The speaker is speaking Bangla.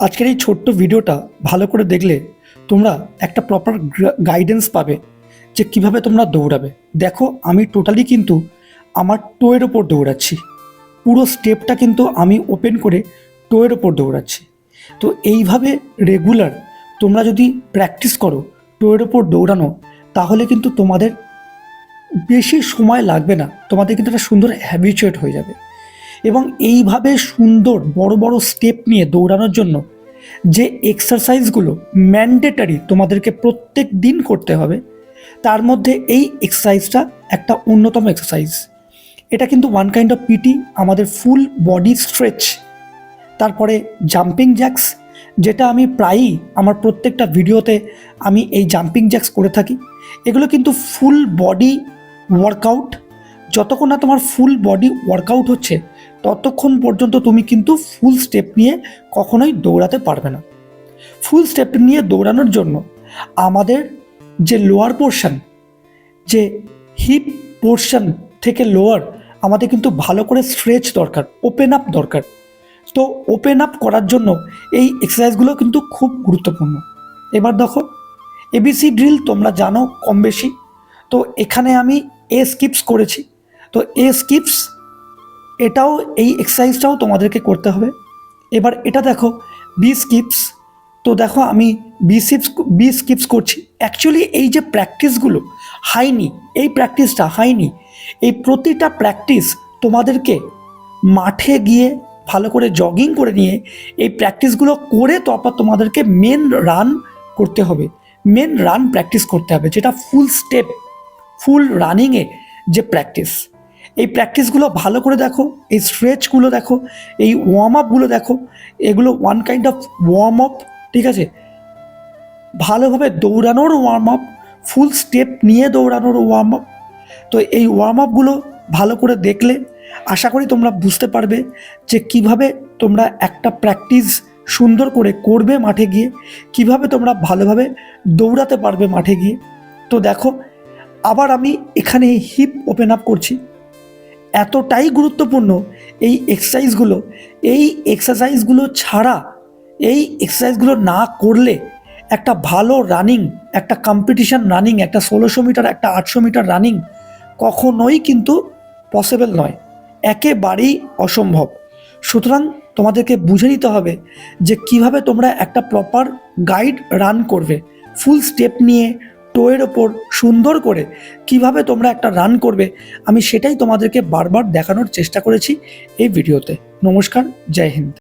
আজকের এই ছোট্ট ভিডিওটা ভালো করে দেখলে তোমরা একটা প্রপার গাইডেন্স পাবে যে কীভাবে তোমরা দৌড়াবে। দেখো, আমি টোটালি কিন্তু আমার টোয়ের ওপর দৌড়াচ্ছি। পুরো স্টেপটা কিন্তু আমি ওপেন করে টোয়ের ওপর দৌড়াচ্ছি। তো এইভাবে রেগুলার তোমরা যদি প্র্যাকটিস করো টোয়ের ওপর দৌড়ানো, তাহলে কিন্তু তোমাদের বেশি সময় লাগবে না। তোমাদের কিন্তু একটা সুন্দর হ্যাবিচুয়েট হয়ে যাবে। এবং এইভাবে সুন্দর বড় বড় স্টেপ নিয়ে দৌড়ানোর জন্য যে এক্সারসাইজগুলো ম্যান্ডেটারি তোমাদেরকে প্রত্যেক দিন করতে হবে, তার মধ্যে এই এক্সারসাইজটা একটা অন্যতম এক্সারসাইজ এটা কিন্তু ওয়ান কাইন্ড অফ পিটি আমাদের ফুল বডি স্ট্রেচ তারপরে জাম্পিং জ্যাক্স যেটা আমি প্রায়ই আমার প্রত্যেকটা ভিডিওতে আমি এই জাম্পিং জ্যাক্স করে থাকি। এগুলো কিন্তু ফুল বডি ওয়ার্কআউট যতক্ষণ না তোমার ফুল বডি ওয়ার্কআউট হচ্ছে ততক্ষণ পর্যন্ত তুমি কিন্তু ফুল স্টেপ নিয়ে কখনোই দৌড়াতে পারবে না। ফুল স্টেপ নিয়ে দৌড়ানোর জন্য আমাদের যে লোয়ার পোর্শন যে হিপ পোর্শন থেকে লোয়ার আমাদের কিন্তু ভালো করে স্ট্রেচ দরকার ওপেন আপ দরকার। তো ওপেন আপ করার জন্য এই এক্সারসাইজগুলো কিন্তু খুব গুরুত্বপূর্ণ। এবার দেখো এবিসি ড্রিল তোমরা জানো কম বেশি। তো এখানে আমি এ স্কিপস করেছি। তো এ স্কিপস এটাও, এই এক্সারসাইজটাও তোমাদেরকে করতে হবে। এবার এটা দেখো বি স্কিপস তো দেখো, আমি বি স্কিপস বি স্কিপস করছি। অ্যাকচুয়ালি এই যে প্র্যাকটিসগুলো হাইনি এই প্র্যাকটিসটা হাইনি এই প্রতিটা প্র্যাকটিস তোমাদেরকে মাঠে গিয়ে ভালো করে জগিং করে নিয়ে, এই প্র্যাকটিসগুলো করে তারপর তোমাদেরকে মেন রান করতে হবে। মেন রান প্র্যাকটিস করতে হবে, যেটা ফুল স্টেপ ফুল রানিংয়ে যে প্র্যাকটিস এই প্র্যাকটিসগুলো ভালো করে দেখো, এই স্ট্রেচগুলো দেখো, এই ওয়ার্ম আপগুলো দেখো, এগুলো one kind of warm up ঠিক আছে? ভালোভাবে দৌড়ানোর ওয়ার্ম আপ ফুল স্টেপ নিয়ে দৌড়ানোর ওয়ার্ম আপ তো এই ওয়ার্ম আপগুলো ভালো করে দেখলে, আশা করি তোমরা বুঝতে পারবে যে কীভাবে তোমরা একটা প্র্যাকটিস সুন্দর করে করবে মাঠে গিয়ে, কীভাবে তোমরা ভালোভাবে দৌড়াতে পারবে মাঠে গিয়ে। তো দেখো, আবার আমি এখানে হিপ ওপেন আপ করছি। এতটাই গুরুত্বপূর্ণ এই এক্সারসাইজগুলো এই এক্সারসাইজগুলো ছাড়া, এই এক্সারসাইজগুলো না করলে একটা ভালো রানিং একটা কম্পিটিশন রানিং একটা ষোলোশো মিটার, একটা আটশো মিটার রানিং কখনোই কিন্তু পসিবল নয়। একেবারেই অসম্ভব। সুতরাং তোমাদেরকে বুঝে নিতে হবে যে কীভাবে তোমরা একটা প্রপার গাইড রান করবে। ফুল স্টেপ নিয়ে টোয়ের ওপর সুন্দর করে কীভাবে তোমরা একটা রান করবে, আমি সেটাই তোমাদেরকে বারবার দেখানোর চেষ্টা করেছি এই ভিডিওতে। নমস্কার, জয় হিন্দ।